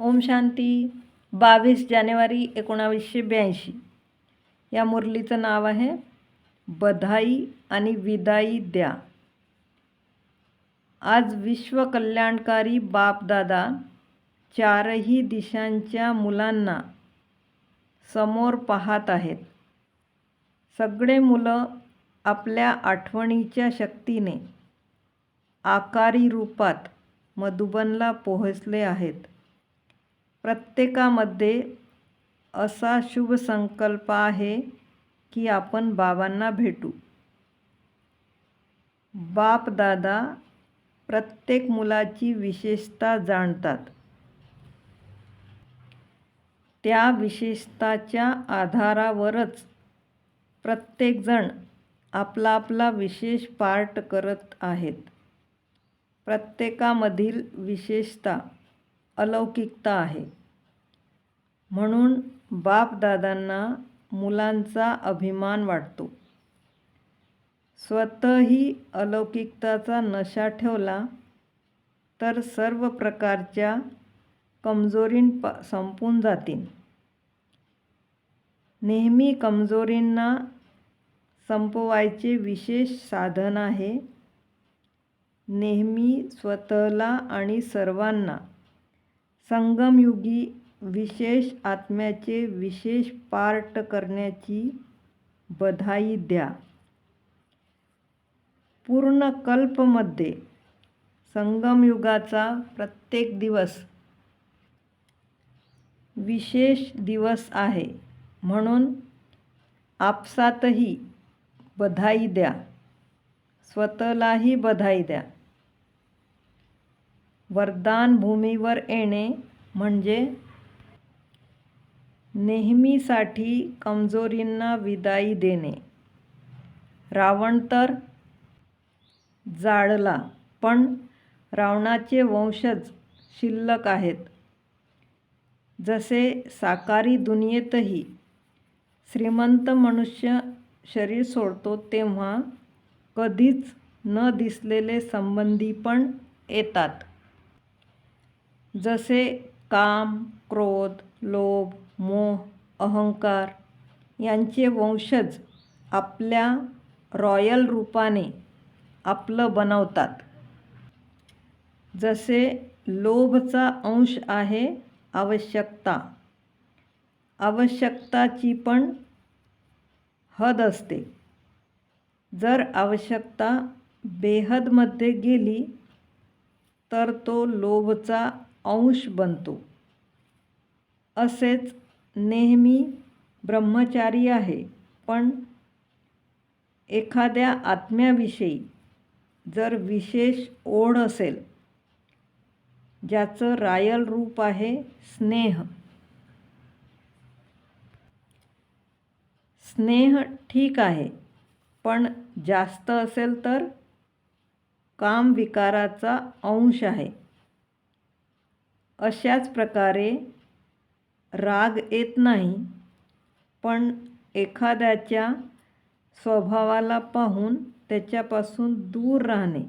ओम शांती. बावीस जानेवारी एकोणावीसशे ब्याऐंशी. या मुरलीचं नाव आहे बधाई आणि विदाई द्या. आज विश्वकल्याणकारी बापदादा चारही दिशांच्या मुलांना समोर पाहत आहेत. सगळे मुलं आपल्या आठवणीच्या शक्तीने आकारी रूपात मधुबनला पोहोचले आहेत. प्रत्येकामध्ये असा शुभ संकल्प आहे की आपण बाबांना भेटू. बापदादा प्रत्येक मुलाची विशेषता जाणतात. त्या विशेषताच्या आधारावरच प्रत्येकजण आपला आपला विशेष पार्ट करत आहेत. प्रत्येकामधील विशेषता अलौकिकता आहे. म्हणून बापदादांना मुलांचा अभिमान वाटतो. स्वतःही अलौकिकताचा नशा ठेवला तर सर्व प्रकारच्या कमजोरीं प संपून जातील. नेहमी कमजोरींना संपवायचे विशेष साधन आहे. नेहमी स्वतःला आणि सर्वांना संगमयुगी विशेष आत्म्याचे विशेष पार्ट करण्याची बधाई द्या. पूर्ण कल्पमध्ये संगमयुगाचा प्रत्येक दिवस विशेष दिवस आहे. म्हणून आपसातही बधाई द्या. स्वतःलाही बधाई द्या. वरदान भूमीवर येणे म्हणजे नेहमीसाठी कमजोरींना विदाई देणे. रावण तर जाळला पण रावणाचे वंशज शिल्लक आहेत. जसे साकारी दुनियेतही श्रीमंत मनुष्य शरीर सोडतो तेव्हा कधीच न दिसलेले संबंधी पण येतात. जसे काम क्रोध लोभ मोह अहंकार यांचे वंशज आपल्या रॉयल रूपाने आपलं बनवतात. जसे लोभचा अंश आहे आवश्यकता आवश्यकताची पण हद असते. जर आवश्यकता बेहदमध्ये गेली तर तो लोभचा अंश बनतो. असेच नेहमी ब्रह्मचारी आहे पण एखाद्या आत्म्याविषयी जर विशेष ओढ असेल ज्याचं रायल रूप आहे स्नेह. स्नेह ठीक आहे पण जास्त असेल तर काम विकाराचा अंश आहे. अशाच प्रकारे राग येत नाही पण एखाद्याच्या स्वभावाला पाहून त्याच्यापासून दूर राहणे.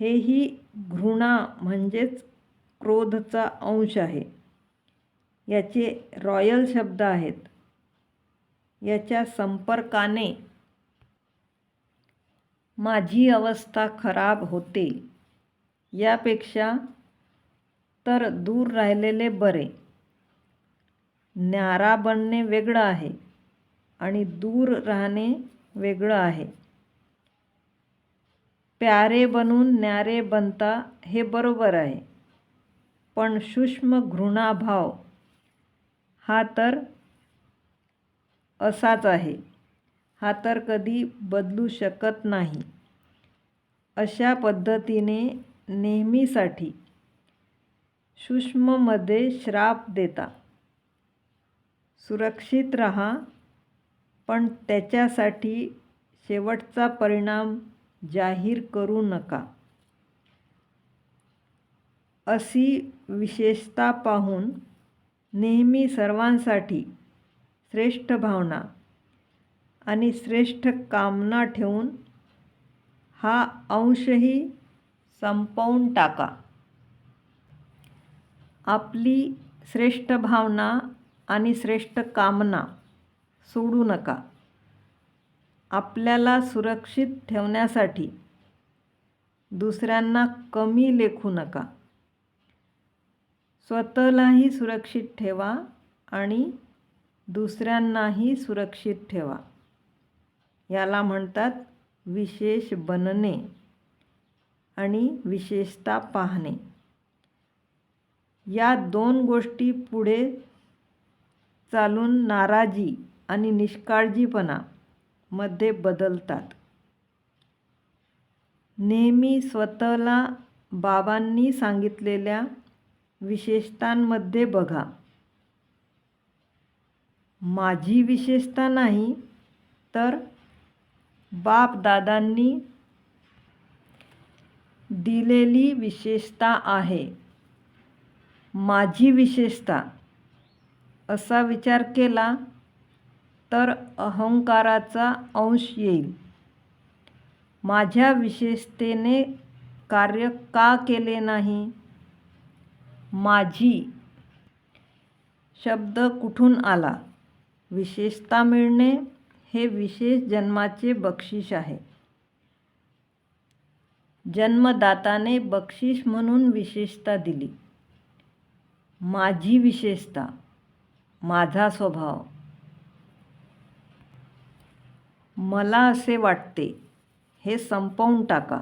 हेही घृणा म्हणजेच क्रोधचा अंश आहे. याचे रॉयल शब्द आहेत. याच्या संपर्काने माझी अवस्था खराब होते. यापेक्षा तर दूर राहिलेले बरे. न्यारा बनणे वेगळं आहे आणि दूर राहणे वेगळं आहे. प्यारे बनून न्यारे बनता हे बरोबर आहे. पण सूक्ष्म घृणाभाव हा तर असाच आहे. हा तर कधी बदलू शकत नाही. अशा पद्धतीने नेहमीसाठी सूक्ष्ममध्ये श्राप देता. सुरक्षित रहा पण त्याच्यासाठी शेवटचा परिणाम जाहीर करू नका. अशी विशेषता पाहून नेहमी सर्वांसाठी श्रेष्ठ भावना आणि श्रेष्ठ कामना ठेवून हा अंशही संपवून टाका. आपली श्रेष्ठ भावना आणि श्रेष्ठ कामना सोडू नका. आपल्याला सुरक्षित ठेवण्यासाठी दुसऱ्यांना कमी लेखू नका. स्वतःलाही सुरक्षित ठेवा आणि दुसऱ्यांनाही सुरक्षित ठेवा. याला म्हणतात विशेष बनणे आणि विशेषता पाहणे. या दोन गोष्टी पुढे चालून नाराजी आणि निष्काळजीपणा मध्ये बदलतात. नेहमी स्वतःला बाबांनी सांगितलेल्या विशेषतांमध्ये बघा. माझी विशेषता नाही तर बाप दादांनी दिलेली विशेषता आहे. माझी विशेषता. असा विचार केला तर अहंकाराचा अंश येईल. माझ्या विशेषतेने कार्य का केले नाही? माझी शब्द कुठून आला? विशेषता मिळणे हे विशेष जन्माचे बक्षीस आहे. जन्मदाताने बक्षीस म्हणून विशेषता दिली. माझी विशेषता माझा स्वभाव. मला असे वाटते हे संपवून टाका.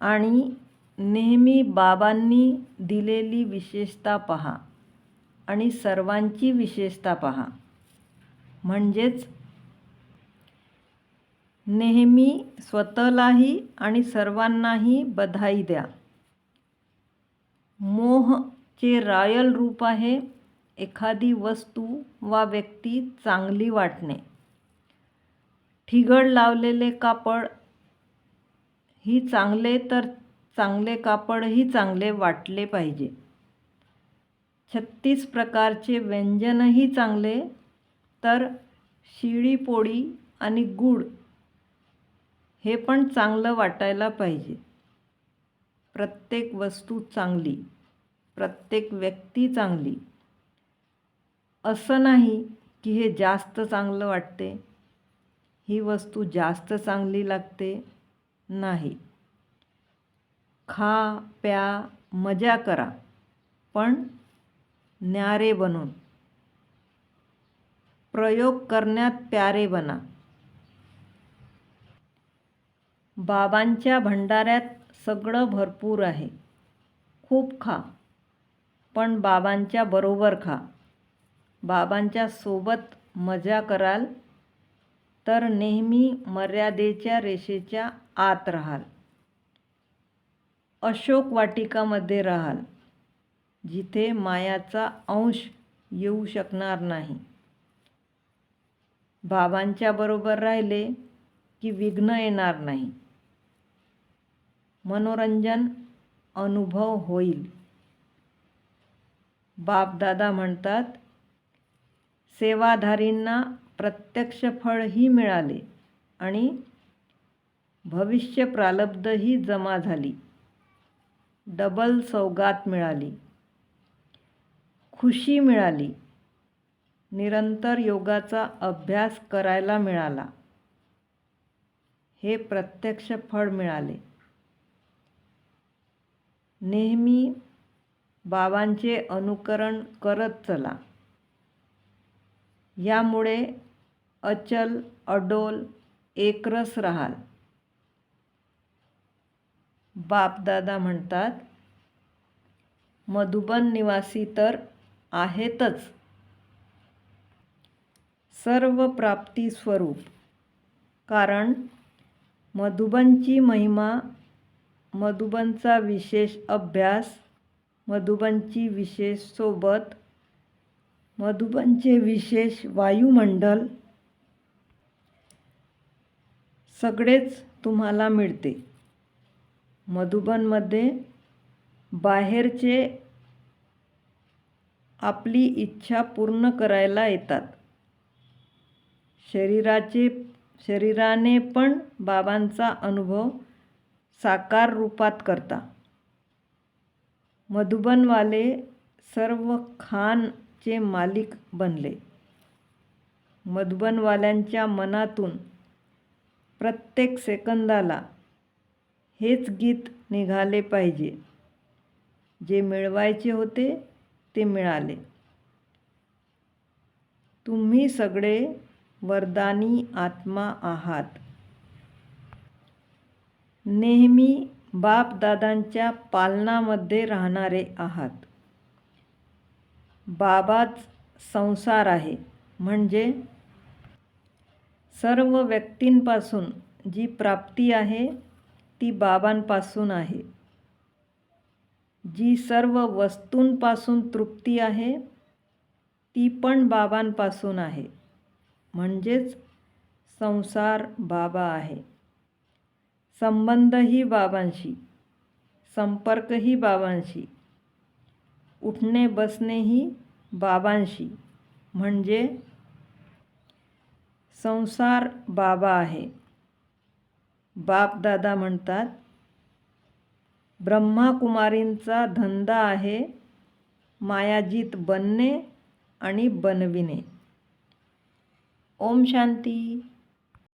आणि नेहमी बाबांनी दिलेली विशेषता पहा आणि सर्वांची विशेषता पहा. म्हणजेच नेहमी स्वतःलाही आणि सर्वांनाही बधाई द्या. मोह चे रायल रूप आहे एखादी वस्तू वा व्यक्ती चांगली वाटणे. ठिगळ लावलेले कापड ही चांगले तर चांगले कापडही चांगले वाटले पाहिजे. छत्तीस प्रकारचे व्यंजनही चांगले तर शिळी पोळी आणि गूळ हे पण चांगलं वाटायला पाहिजे. प्रत्येक वस्तू चांगली. प्रत्येक व्यक्ती चांगली. असं नाही की हे जास्त चांगलं वाटते. ही वस्तू जास्त चांगली लागते नाही. खा प्या मजा करा पण न्यारे बनून. प्रयोग करण्यात प्यारे बना. बाबांच्या भंडाऱ्यात सगळं भरपूर आहे. खूप खा. पण बाबांच्या बरोबर खा. बाबांच्या सोबत मजा कराल तर नेहमी मर्यादेच्या रेषेच्या आत राहाल. अशोक वाटिकामध्ये राहाल जिथे मायाचा अंश येऊ शकणार नाही. बाबांच्या बरोबर राहिले की विघ्न येणार नाही. मनोरंजन अनुभव होईल. बापदादा म्हणतात सेवाधारींना प्रत्यक्ष फळही मिळाले आणि भविष्य प्रालब्धही जमा झाली. डबल सौगात मिळाली. खुशी मिळाली. निरंतर योगाचा अभ्यास करायला मिळाला. हे प्रत्यक्ष फळ मिळाले. नेहमी बाबांचे अनुकरण करत चला. यामुळे अचल अडोल एकरस राहाल. बापदादा म्हणतात मधुबन निवासी तर आहेतच. सर्व प्राप्ती स्वरूप. कारण मधुबनची महिमा मधुबनचा विशेष अभ्यास मधुबनची विशेष सोबत मधुबनचे विशेष वायुमंडल सगळेच तुम्हाला मिळते. मधुबनमध्ये बाहेरचे आपली इच्छा पूर्ण करायला येतात. शरीराचे शरीराने पण बाबांचा अनुभव साकार रूपात करता. मधुबनवाले सर्व खानचे मालिक बनले. मधुबनवाल्यांच्या मनातून प्रत्येक सेकंदाला हेच गीत निघाले पाहिजे. जे मिळवायचे होते ते मिळाले. तुम्ही सगळे वरदानी आत्मा आहात. नेहमी बापदादांच्या पालनामध्ये राहणारे आहात. बाबाच संसार आहे. म्हणजे सर्व व्यक्तींपासून जी प्राप्ती आहे ती बाबांपासून आहे. जी सर्व वस्तूंपासून तृप्ती आहे ती पण बाबांपासून आहे. म्हणजेच संसार बाबा आहे. संबंधही बाबांशी संपर्कही बाबांशी उठणे बसणेही बाबांशी म्हणजे संसार बाबा आहे. बापदादा म्हणतात ब्रह्माकुमारींचा धंदा आहे मायाजीत बनणे आणि बनविणे. ओम शांती.